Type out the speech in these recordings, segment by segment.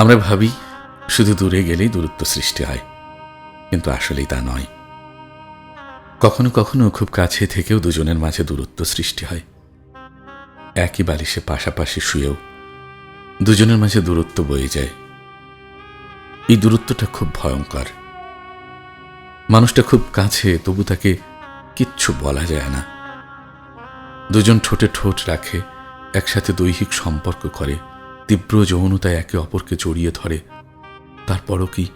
আমরা ভাবি, শুধু দূরে গেলেই দূরত্ব সৃষ্টি হয়, কিন্তু আসলেই তা নয়। কখনো কখনো খুব কাছে থেকেও দুজনের মাঝে দূরত্ব সৃষ্টি হয়। একই বালিশে পাশাপাশি শুয়েও দুজনের মাঝে দূরত্ব বয়ে যায়। এই দূরত্বটা খুব ভয়ঙ্কর। মানুষটা খুব কাছে, তবু তাকে কিচ্ছু বলা যায় না। দুজন ঠোঁটে ঠোঁট রাখে, একসাথে দৈহিক সম্পর্ক করে। তীব্র যৌনতায় একে অপরকে জড়িয়ে ধরে। তারপরও কি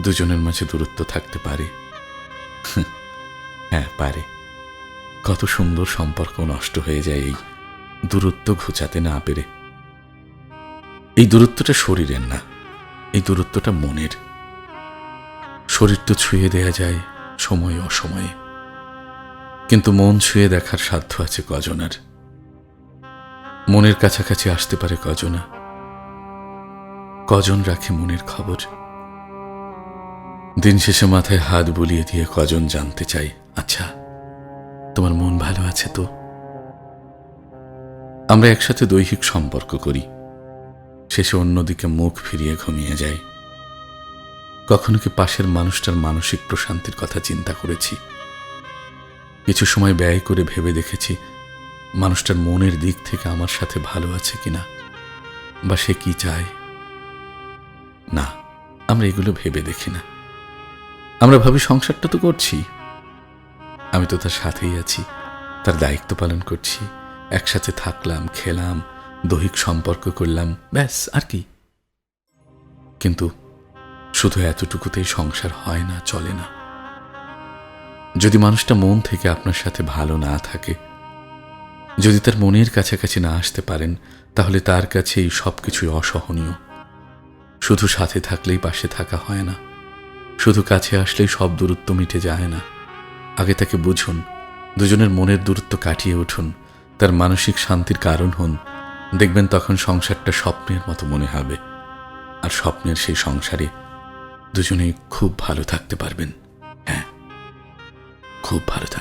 দুজনের মাঝে দূরত্ব থাকতে পারে? হ্যাঁ পারে। কত সুন্দর সম্পর্ক নষ্ট হয়ে যায় এই দূরত্ব ঘুচাতে না পেরে। এই দূরত্বটা শরীরের না, এই দূরত্বটা মনের। শরীর তো ছুঁয়ে দেয়া যায় সময়ে অসময়ে। কিন্তু মন ছুঁয়ে দেখার সাধ্য আছে কজনার। মনের কাছাকাছি আসতে পারে কজনা। কজন রাখে মনের খবর। দিন শেষে মাথায় হাত বুলিয়ে দিয়ে কজন জানতে চাই আচ্ছা তোমার মন ভালো আছে তো? আমরা একসাথে দৈহিক সম্পর্ক করি। শেষে অন্যদিকে মুখ ফিরিয়ে ঘুমিয়ে যাই। কখনো কি পাশের মানুষটার মানসিক প্রশান্তির কথা চিন্তা করেছি? কিছু সময় ব্যয় করে ভেবে দেখেছি মানুষটার মনের দিক থেকে আমার সাথে ভালো আছে কিনা? বা সে কি চায়? না, আমরা এগুলো ভেবে দেখি না। আমরা ভাবি সংসারটা তো করছি। আমি তো তার সাথেই আছি, তার দায়িত্ব পালন করছি। একসাথে থাকলাম, খেলাম, দৈহিক সম্পর্ক করলাম, ব্যাস, আর কি। কিন্তু শুধু এতটুকুতেই সংসার হয় না, চলে না। যদি মানুষটা মন থেকে আপনার সাথে ভালো না থাকে যদি তার মনের কাছাকাছি না আসতে পারেন, তাহলে তার কাছে এই সব কিছুই অসহনীয়। শুধু সাথে থাকলেই পাশে থাকা হয় না। শুধু কাছে আসলেই সব দূরত্ব মিটে যায় না। আগে তাকে বুঝুন, দুজনের মনের দূরত্ব কাটিয়ে উঠুন, তার মানসিক শান্তির কারণ হন। দেখবেন তখন সংসারটা স্বপ্নের মতো মনে হবে। আর স্বপ্নের সেই সংসারে দুজনেই খুব ভালো থাকতে পারবেন। হ্যাঁ খুব ভালো থাকবেন।